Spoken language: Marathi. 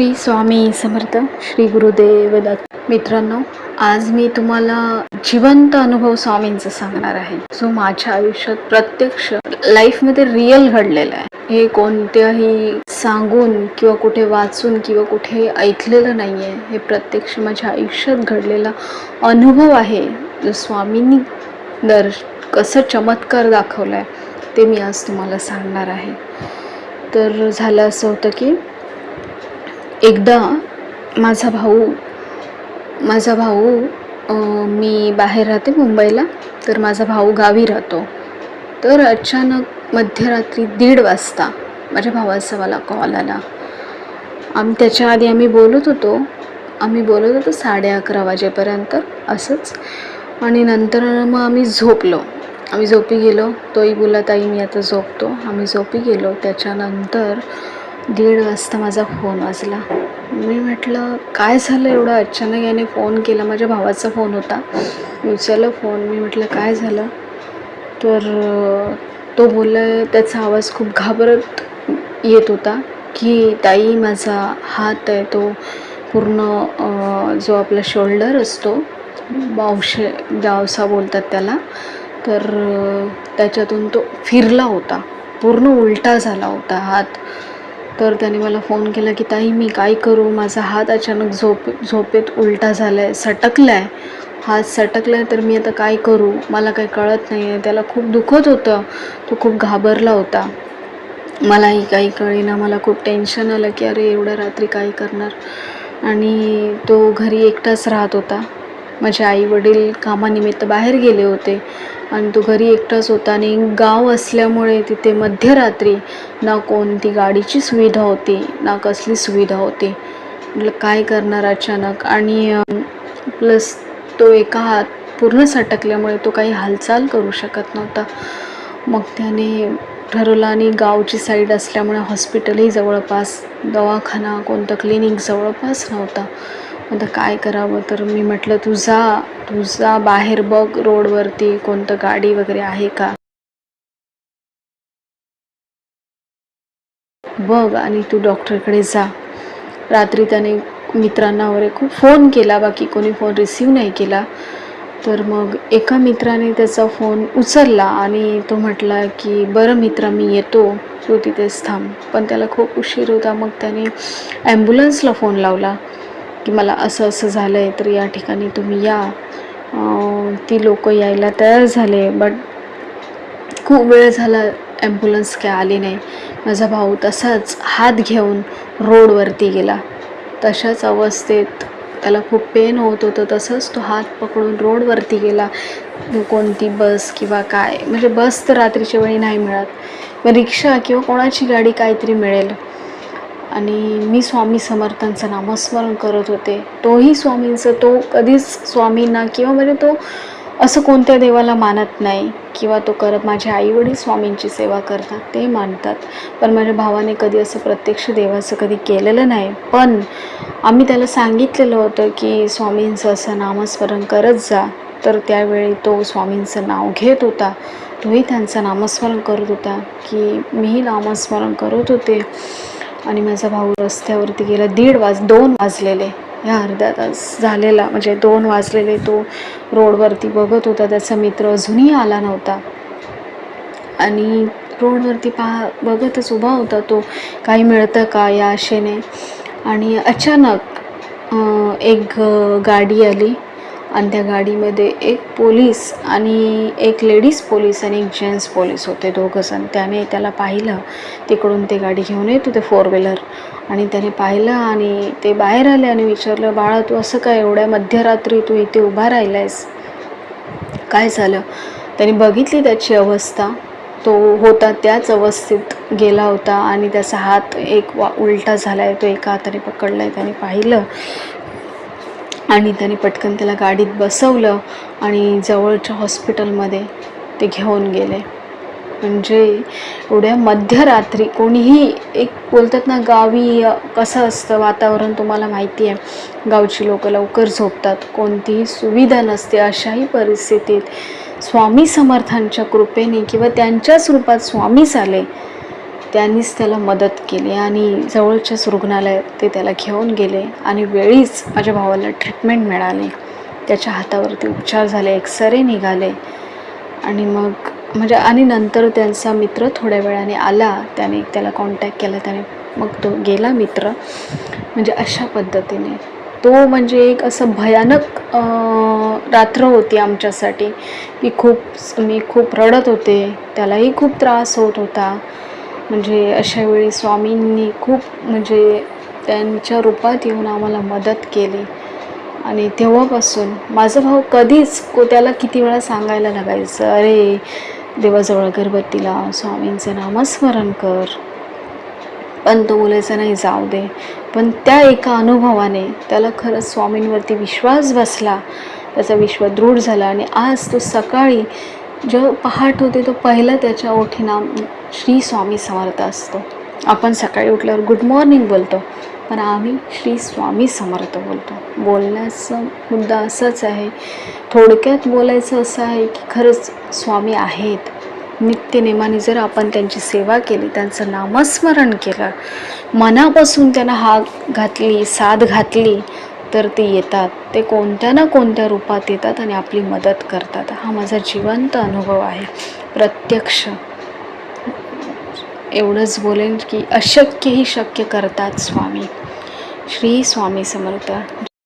श्री स्वामी समर्थ श्री गुरुदेव दत्त. मित्रांनो आज मी तुम्हाला जिवंत अनुभव स्वामींचा सांगणार आहे. जो माझ्या आयुष्यात प्रत्यक्ष लाईफमध्ये रिअल घडलेला आहे. हे कोणत्याही सांगून किंवा कुठे वाचून किंवा कुठे ऐकलेलं नाही आहे हे प्रत्यक्ष माझ्या आयुष्यात घडलेला अनुभव आहे. जो स्वामींनी दर कसं चमत्कार दाखवला आहे ते मी आज तुम्हाला सांगणार आहे. तर झालं असं होतं की एकदा माझा भाऊ माझा भाऊ मी बाहेर राहते मुंबईला तर माझा भाऊ गावी राहतो. तर अचानक मध्यरात्री दीड वाजता माझ्या भावाचा मला कॉल आला. आम्ही त्याच्या आधी आम्ही बोलत होतो. आम्ही बोलत होतो साडे अकरा वाजेपर्यंत असंच. आणि नंतर मग आम्ही झोपलो. आम्ही झोपी गेलो. तोही बोला ताई मी आता झोपतो. आम्ही झोपी गेलो. त्याच्यानंतर दीड वाजता माझा फोन वाजला. मी म्हटलं काय झालं एवढं? अचानक याने फोन केला. माझ्या भावाचा फोन होता. मी उचलला फोन. मी म्हटलं काय झालं? तर तो बोलला त्याचा आवाज खूप घाबरत येत होता की ताई माझा हात आहे. तो पूर्ण जो आपला शोल्डर असतो बावशे जावसा बोलतात त्याला तर त्याच्यातून तो फिरला होता. पूर्ण उलटा झाला होता हात. तर त्याने मला फोन केला की ताई मी काय करू? माझा हात अचानक झोप झोपेत उलटा झाला आहे सटकला आहे हात सटकला आहे तर मी आता काय करू? मला काही कळत नाही आहे त्याला खूप दुखत होतं. तो खूप घाबरला होता. मलाही काही कळेना. मला खूप टेन्शन आलं की अरे एवढ्या रात्री काय करणार? आणि तो घरी एकटाच राहत होता. माझे आई वडील कामानिमित्त बाहेर गेले होते. आणि तो घरी एकटाच होता आणि गाव असल्यामुळे तिथे मध्यरात्री ना कोणती गाडीची सुविधा होती ना कसली सुविधा होती. म्हटलं काय करणार अचानक? आणि प्लस तो एका हात पूर्ण सटकल्यामुळे तो काही हालचाल करू शकत नव्हता. मग त्याने ठरवलं आणि गावची साईड असल्यामुळे हॉस्पिटलही जवळपास दवाखाना कोणतं क्लिनिक जवळपास नव्हता. आता काय करावं? तर मी म्हटलं तू जा तू जा बाहेर बघ रोडवरती कोणतं गाडी वगैरे आहे का? बघ आणि तू डॉक्टरकडे जा. रात्री त्याने मित्रांना वगैरे खूप फोन केला बाकी कोणी फोन रिसीव नाही केला. तर मग एका मित्राने त्याचा फोन उचलला आणि तो म्हटला की बरं मित्र मी येतो. तू तिथेच थांब. पण त्याला खूप उशीर होता. मग त्याने ॲम्ब्युलन्सला फोन लावला. की मला असं असं झालं आहे तर या ठिकाणी तुम्ही या. ती लोक यायला तयार झाले बट खूप वेळ झाला ॲम्ब्युलन्स काय आली नाही. माझा भाऊ तसाच हात घेऊन रोडवरती गेला. तशाच अवस्थेत त्याला खूप पेन होत होतं तसंच तो हात पकडून रोडवरती गेला. कोणती बस किंवा काय? म्हणजे बस तर रात्रीच्या वेळी नाही मिळत. मग रिक्षा किंवा कोणाची गाडी काहीतरी मिळेल. आणि मी स्वामी समर्थांचं नामस्मरण करत होते. तोही स्वामींचं तो कधीच स्वामींना किंवा म्हणजे तो असं कोणत्या देवाला मानत नाही किंवा तो करत माझे आईवडील स्वामींची सेवा करतात ते मानतात. पण माझ्या भावाने कधी असं प्रत्यक्ष देवाचं कधी केलेलं नाही. पण आम्ही त्याला सांगितलेलं होतं की स्वामींचं असं नामस्मरण करत जा. तर त्यावेळी तो स्वामींचं नाव घेत होता. तोही त्यांचं नामस्मरण करत होता की मीही नामस्मरण करत होते. आणि माझा भाऊ रस्त्यावरती गेला. दीड वाज दोन वाजलेले. ह्या अर्धा तास झालेला. म्हणजे दोन वाजलेले तो रोडवरती बघत होता. त्याचा मित्र अजूनही आला नव्हता. आणि रोडवरती पहा बघतच उभा होता तो. काही मिळतं का या आशेने? आणि अचानक एक गाडी आली. आणि त्या गाडीमध्ये एक पोलीस आणि एक लेडीज पोलीस आणि एक जेंट्स पोलीस होते दोघंजण त्याने त्याला पाहिलं तिकडून ते गाडी घेऊन येत होते फोर व्हीलर आणि त्याने पाहिलं आणि ते बाहेर आले आणि विचारलं बाळा तू असं काय एवढ्या मध्यरात्री तू इथे उभा राहिला आहेस काय झालं? त्याने बघितली त्याची अवस्था. तो होता त्याच अवस्थेत गेला होता आणि त्याचा हात एक वा उलटा झाला आहे तो एका हाताने पकडला आहे त्याने पाहिलं आणि त्याने पटकन त्याला गाडीत बसवलं आणि जवळच्या हॉस्पिटलमध्ये ते घेऊन गेले. म्हणजे एवढ्या मध्यरात्री कोणीही एक बोलतात ना गावी कसं असतं वातावरण तुम्हाला माहिती आहे. गावची लोक लवकर झोपतात कोणतीही सुविधा नसते अशाही परिस्थितीत. स्वामी समर्थांच्या कृपेने किंवा त्यांच्याच रूपात स्वामीच आले. त्यांनीच त्याला मदत केली आणि जवळच्याच रुग्णालयात ते त्याला घेऊन गेले आणि वेळीच माझ्या भावाला ट्रीटमेंट मिळाली. त्याच्या हातावरती उपचार झाले एक्सरे निघाले आणि मग म्हणजे आणि नंतर त्यांचा मित्र थोड्या वेळाने आला. त्याने त्याला कॉन्टॅक्ट केला. त्याने मग तो गेला मित्र. म्हणजे अशा पद्धतीने. तो म्हणजे एक असं भयानक रात्र होती आमच्यासाठी. की खूप मी खूप रडत होते. त्यालाही खूप त्रास होत होता. म्हणजे अशा वेळी स्वामींनी खूप म्हणजे त्यांच्या रूपात येऊन आम्हाला मदत केली. आणि तेव्हापासून माझा भाऊ कधीच को त्याला किती वेळा सांगायला लागायचं अरे देवाजवळ अगरबत्तीला स्वामींचं नामस्मरण कर. पण तो बोलायचा नाही जाऊ दे. पण त्या एका अनुभवाने त्याला खरंच स्वामींवरती विश्वास बसला. त्याचा विश्व दृढ झाला आणि आज तो सकाळी जेव्हा पहाट होते तो पहिला त्याच्या ओठीना श्री स्वामी समर्थ असतो. आपण सकाळी उठल्यावर गुड मॉर्निंग बोलतो पण आम्ही श्री स्वामी समर्थ बोलतो. बोलण्याचा मुद्दा असाच आहे थोडक्यात बोलायचं असं आहे की खरंच स्वामी आहेत. नित्यनेमाने जर आपण त्यांची सेवा केली त्यांचं नामस्मरण केलं मनापासून त्यांना हाक घातली साथ घातली तर ते येतात. ते कोणत्या ना कोणत्या रूपात येतात आणि आपली मदत करतात. हा माझा जिवंत अनुभव आहे. प्रत्यक्ष. एवढंच बोलेन की अशक्यही शक्य करतात स्वामी. श्री स्वामी समर्थ.